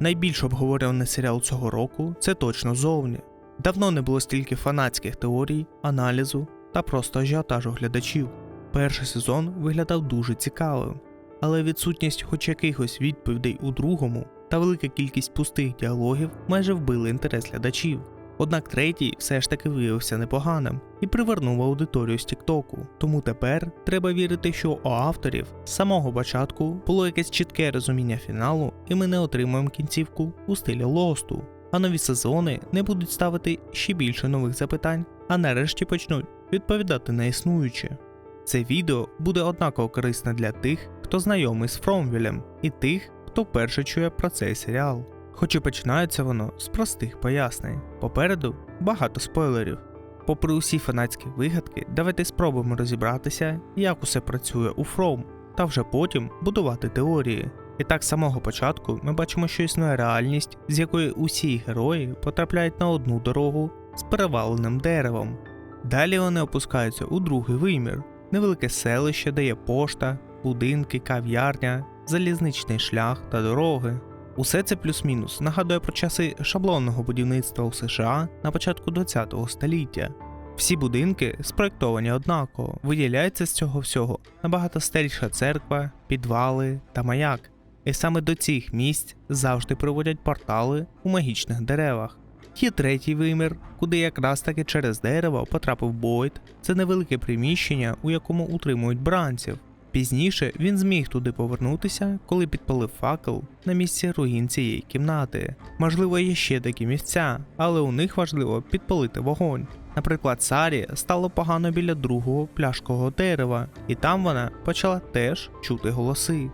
найбільш обговорений серіал цього року це точно зовні. Давно не було стільки фанатських теорій, аналізу та просто ажіотажу глядачів. Перший сезон виглядав дуже цікавим, але відсутність хоч якихось відповідей у другому та велика кількість пустих діалогів майже вбили інтерес глядачів. Однак третій все ж таки виявився непоганим і привернув аудиторію з Тіктоку. Тому тепер треба вірити, що у авторів з самого початку було якесь чітке розуміння фіналу, і ми не отримаємо кінцівку у стилі лосту. А нові сезони не будуть ставити ще більше нових запитань, а нарешті почнуть відповідати на існуюче. Це відео буде однаково корисне для тих, хто знайомий з Фромвілем, і тих, хто вперше чує про цей серіал. Хоч і починається воно з простих пояснень. Попереду багато спойлерів. Попри усі фанатські вигадки, давайте спробуємо розібратися, як усе працює у From, та вже потім будувати теорії. І так з самого початку ми бачимо, що існує реальність, з якої усі герої потрапляють на одну дорогу з переваленим деревом. Далі вони опускаються у другий вимір, невелике селище, де є пошта, будинки, кав'ярня, залізничний шлях та дороги. Усе це плюс-мінус нагадує про часи шаблонного будівництва у США на початку ХХ століття. Всі будинки спроєктовані однаково, виділяється з цього всього набагато старіша церква, підвали та маяк. І саме до цих місць завжди приводять портали у магічних деревах. Є третій вимір, куди якраз таки через дерево потрапив Бойд. Це невелике приміщення, у якому утримують бранців. Пізніше він зміг туди повернутися, коли підпалив факел на місці руїн цієї кімнати. Можливо, є ще такі місця, але у них важливо підпалити вогонь. Наприклад, Сарі стало погано біля другого пляшкового дерева, і там вона почала теж чути голоси.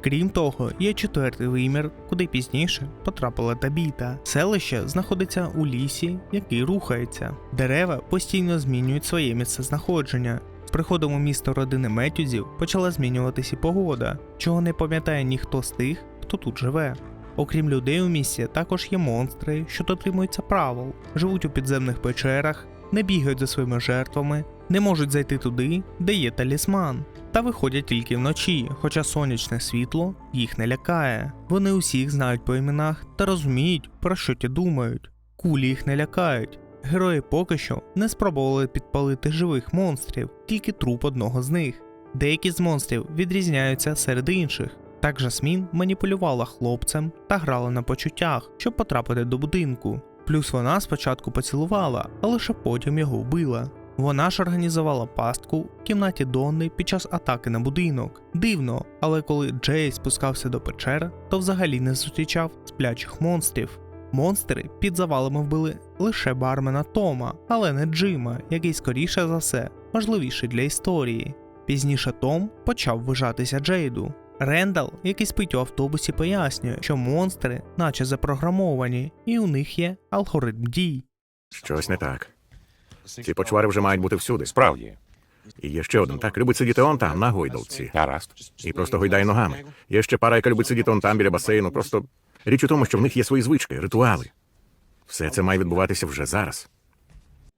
Крім того, є четвертий вимір, куди пізніше потрапила Табіта. Селище знаходиться у лісі, який рухається. Дерева постійно змінюють своє місцезнаходження. З приходом у місто родини Метюзів почала змінюватися погода, чого не пам'ятає ніхто з тих, хто тут живе. Окрім людей у місті, також є монстри, що дотримуються правил, живуть у підземних печерах, не бігають за своїми жертвами, не можуть зайти туди, де є талісман, та виходять тільки вночі, хоча сонячне світло їх не лякає. Вони усіх знають по іменах та розуміють, про що ті думають. Кулі їх не лякають. Герої поки що не спробували підпалити живих монстрів, тільки труп одного з них. Деякі з монстрів відрізняються серед інших. Так Жасмін маніпулювала хлопцем та грала на почуттях, щоб потрапити до будинку. Плюс вона спочатку поцілувала, а лише потім його вбила. Вона ж організувала пастку в кімнаті Донни під час атаки на будинок. Дивно, але коли Джей спускався до печер, то взагалі не зустрічав сплячих монстрів. Монстри під завалами вбили лише бармена Тома, але не Джима, який скоріше за все важливіший для історії. Пізніше Том почав ввижатися Джейду. Рендал, який спить у автобусі, пояснює, що монстри, наче запрограмовані, і у них є алгоритм дій. Щось не так. Ці почвари вже мають бути всюди. Справді. І є ще один. Так любить сидіти он там, на гойдалці. Гаразд. І просто гойдає ногами. Є ще пара, яка любить сидіти он там біля басейну. Просто річ у тому, що в них є свої звички, ритуали. Все це має відбуватися вже зараз.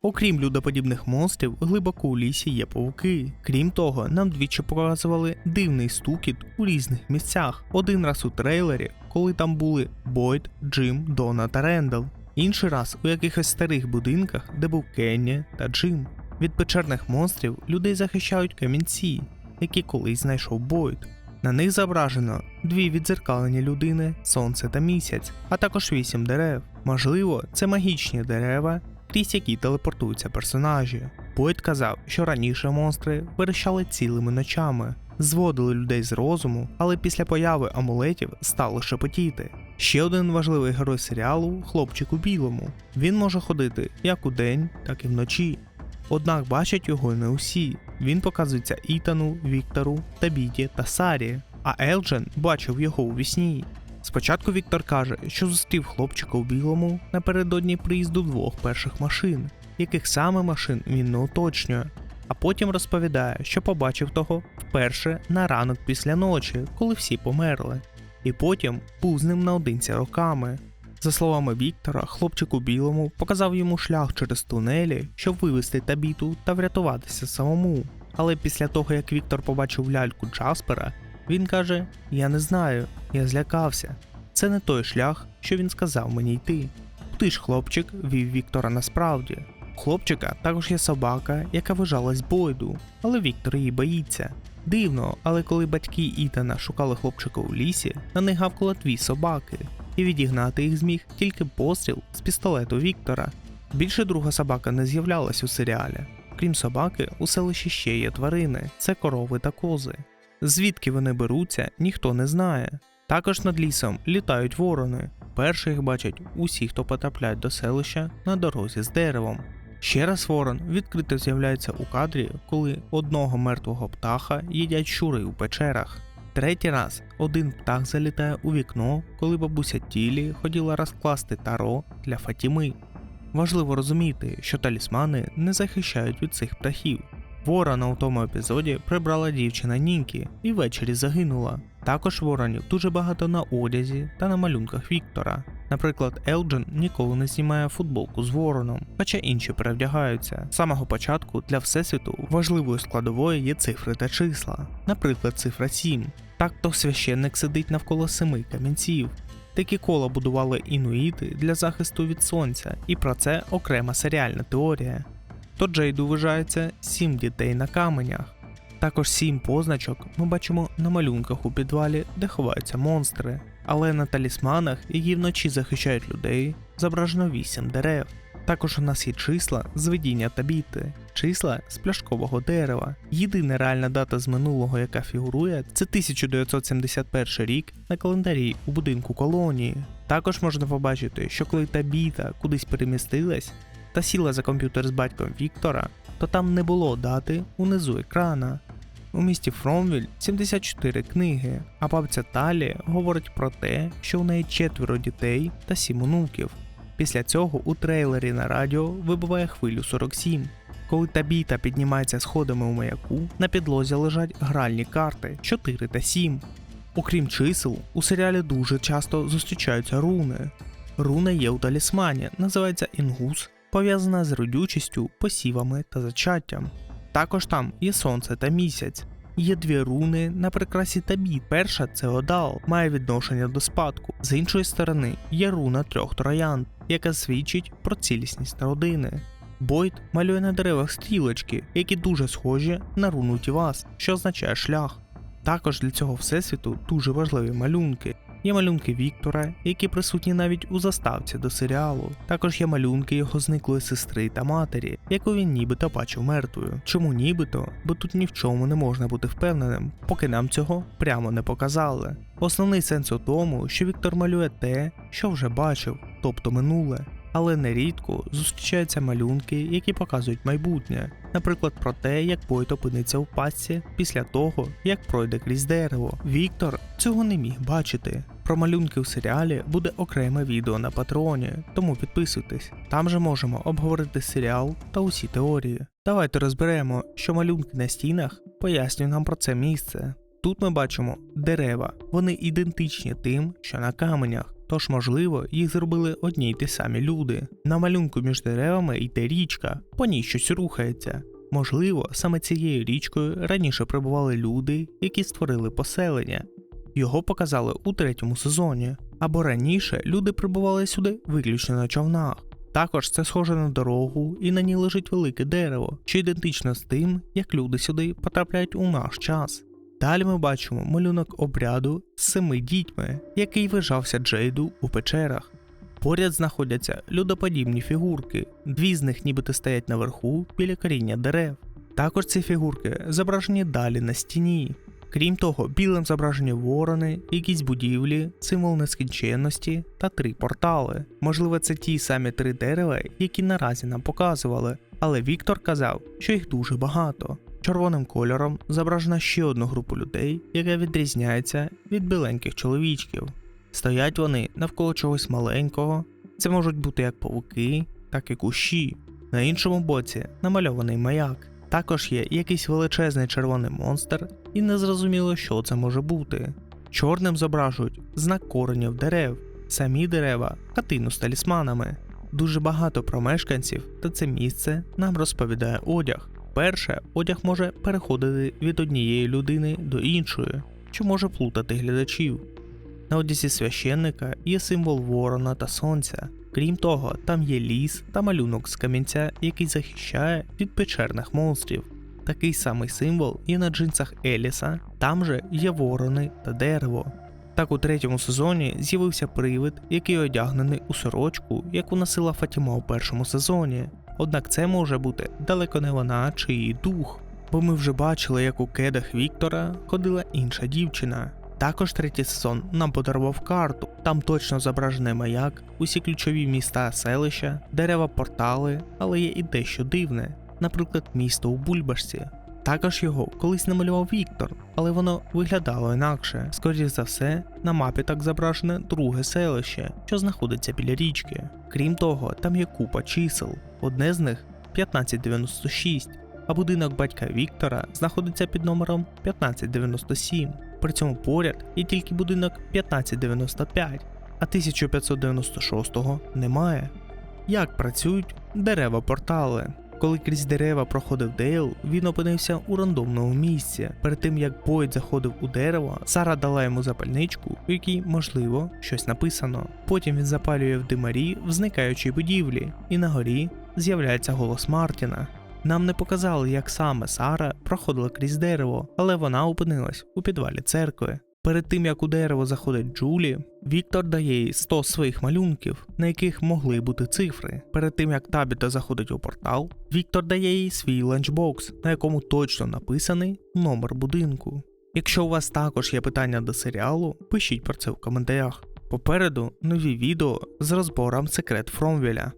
Окрім людоподібних монстрів, глибоко у лісі є павуки. Крім того, нам двічі показували дивний стукіт у різних місцях. Один раз у трейлері, коли там були Бойд, Джим, Дона та Рендал. Інший раз у якихось старих будинках, де був Кенні та Джим. Від печерних монстрів людей захищають камінці, які колись знайшов Бойд. На них зображено дві відзеркалені людини, сонце та місяць, а також вісім дерев. Можливо, це магічні дерева, крізь які телепортуються персонажі. Бойд казав, що раніше монстри верещали цілими ночами, зводили людей з розуму, але після появи амулетів стали шепотіти. Ще один важливий герой серіалу хлопчик у білому. Він може ходити як удень, так і вночі. Однак бачать його не усі. Він показується Ітану, Віктору, Табіті та Сарі, а Елджен бачив його у вісні. Спочатку Віктор каже, що зустрів хлопчика у білому напередодні приїзду двох перших машин, яких саме машин він не уточнює, а потім розповідає, що побачив того вперше на ранок після ночі, коли всі померли, і потім був з ним наодинці роками. За словами Віктора, хлопчик у білому показав йому шлях через тунелі, щоб вивести табіту та врятуватися самому. Але після того, як Віктор побачив ляльку Джаспера, він каже: Я не знаю, я злякався. це не той шлях, що він сказав мені йти. Куди ж хлопчик вів Віктора насправді? У хлопчика також є собака, яка вижалась Бойду, але Віктор її боїться. Дивно, але коли батьки Ітана шукали хлопчика у лісі, на них гавкало дві собаки, і відігнати їх зміг тільки постріл з пістолету Віктора. Більше друга собака не з'являлась у серіалі. Крім собаки, у селищі ще є тварини це корови та кози. Звідки вони беруться, ніхто не знає. Також над лісом літають ворони. Перших їх бачать усі, хто потрапляють до селища на дорозі з деревом. Ще раз ворон відкрито з'являється у кадрі, коли одного мертвого птаха їдять щури у печерах. Третій раз один птах залітає у вікно, коли бабуся Тілі хотіла розкласти таро для Фатіми. Важливо розуміти, що талісмани не захищають від цих птахів. Ворона у тому епізоді прибрала дівчина Нінкі і ввечері загинула. Також воронів дуже багато на одязі та на малюнках Віктора. Наприклад, Елджен ніколи не знімає футболку з вороном, хоча інші перевдягаються. З самого початку для всесвіту важливою складовою є цифри та числа. Наприклад, цифра 7. Так то священник сидить навколо семи камінців. Такі кола будували інуїти для захисту від сонця, і про це окрема серіальна теорія. То Джейду вважається сім дітей на каменях. Також сім позначок ми бачимо на малюнках у підвалі, де ховаються монстри. Але на талісманах, які вночі захищають людей, зображено вісім дерев. Також у нас є числа з видіння та біти, числа з пляшкового дерева. Єдина реальна дата з минулого, яка фігурує, це 1971 рік на календарі у будинку колонії. Також можна побачити, що коли та біта кудись перемістилась та сіла за комп'ютер з батьком Віктора, то там не було дати унизу екрана. У місті Фромвіль 74 книги, а бабця Талі говорить про те, що у неї четверо дітей та сім онуків. Після цього у трейлері на радіо вибиває хвилю 47. Коли Табіта піднімається сходами у маяку, на підлозі лежать гральні карти 4 та 7. Окрім чисел, у серіалі дуже часто зустрічаються руни. Руна є у талісмані, називається інгус, пов'язана з родючістю, посівами та зачаттям. Також там є сонце та місяць. Є дві руни на прикрасі Табіт. Перша це Одал, має відношення до спадку. З іншої сторони є руна трьох троянд, яка свідчить про цілісність родини. Бойд малює на деревах стрілочки, які дуже схожі на руну Тівас, що означає шлях. Також для цього всесвіту дуже важливі малюнки. Є малюнки Віктора, які присутні навіть у заставці до серіалу. Також є малюнки його зниклої сестри та матері, яку він нібито бачив мертвою. Чому нібито? Бо тут ні в чому не можна бути впевненим, поки нам цього прямо не показали. Основний сенс у тому, що Віктор малює те, що вже бачив, тобто минуле. Але нерідко зустрічаються малюнки, які показують майбутнє, наприклад, про те, як Бойт опиниться в пастці після того, як пройде крізь дерево. Віктор цього не міг бачити. Про малюнки у серіалі буде окреме відео на Патреоні, тому підписуйтесь. Там же можемо обговорити серіал та усі теорії. Давайте розберемо, що малюнки на стінах пояснюють нам про це місце. Тут ми бачимо дерева, вони ідентичні тим, що на каменях. Тож, можливо, їх зробили одні й ті самі люди. На малюнку між деревами йде річка, по ній щось рухається. Можливо, саме цією річкою раніше прибували люди, які створили поселення. Його показали у третьому сезоні. Або раніше люди прибували сюди виключно на човнах. Також це схоже на дорогу, і на ній лежить велике дерево, що ідентично з тим, як люди сюди потрапляють у наш час. Далі ми бачимо малюнок обряду з семи дітьми, який вижався Джейду у печерах. Поряд знаходяться людоподібні фігурки, дві з них нібито стоять наверху біля коріння дерев. Також ці фігурки зображені далі на стіні. Крім того, білим зображені ворони, якісь будівлі, символ нескінченності та три портали. Можливо, це ті самі три дерева, які наразі нам показували, але Віктор казав, що їх дуже багато. Червоним кольором зображена ще одну групу людей, яка відрізняється від біленьких чоловічків. Стоять вони навколо чогось маленького, це можуть бути як павуки, так і кущі. На іншому боці намальований маяк. Також є якийсь величезний червоний монстр, і незрозуміло, що це може бути. Чорним зображують знак коренів дерев, самі дерева, хатину з талісманами. Дуже багато про мешканців та це місце нам розповідає одяг. Перше, одяг може переходити від однієї людини до іншої, що може плутати глядачів. На одязі священника є символ ворона та сонця. Крім того, там є ліс та малюнок з камінця, який захищає від печерних монстрів. Такий самий символ є на джинсах Еліса, там же є ворони та дерево. Так у третьому сезоні з'явився привид, який одягнений у сорочку, яку носила Фатіма у першому сезоні. Однак це може бути далеко не вона чи її дух, бо ми вже бачили, як у кедах Віктора ходила інша дівчина. Також третій сезон нам подарував карту. Там точно зображений маяк, усі ключові міста, селища, дерева, портали, але є і дещо дивне, наприклад, місто у Бульбашці. Також його колись намалював Віктор, але воно виглядало інакше. Скоріше за все, на мапі так зображене друге селище, що знаходиться біля річки. Крім того, там є купа чисел. Одне з них 1596, а будинок батька Віктора знаходиться під номером 1597. При цьому поряд є тільки будинок 1595, а 1596-го немає. Як працюють дерева портали? Коли крізь дерева проходив Дейл, він опинився у рандомному місці. Перед тим як Бойд заходив у дерево, Сара дала йому запальничку, у якій, можливо, щось написано. Потім він запалює в димарі в зникаючій будівлі, і на горі з'являється голос Мартіна. Нам не показали, як саме Сара проходила крізь дерево, але вона опинилась у підвалі церкви. Перед тим як у дерево заходить Джулі, Віктор дає їй 100 своїх малюнків, на яких могли бути цифри. Перед тим як Табіта заходить у портал, Віктор дає їй свій ланчбокс, на якому точно написаний номер будинку. Якщо у вас також є питання до серіалу, пишіть про це в коментарях. Попереду нові відео з розбором секрет Фромвеля.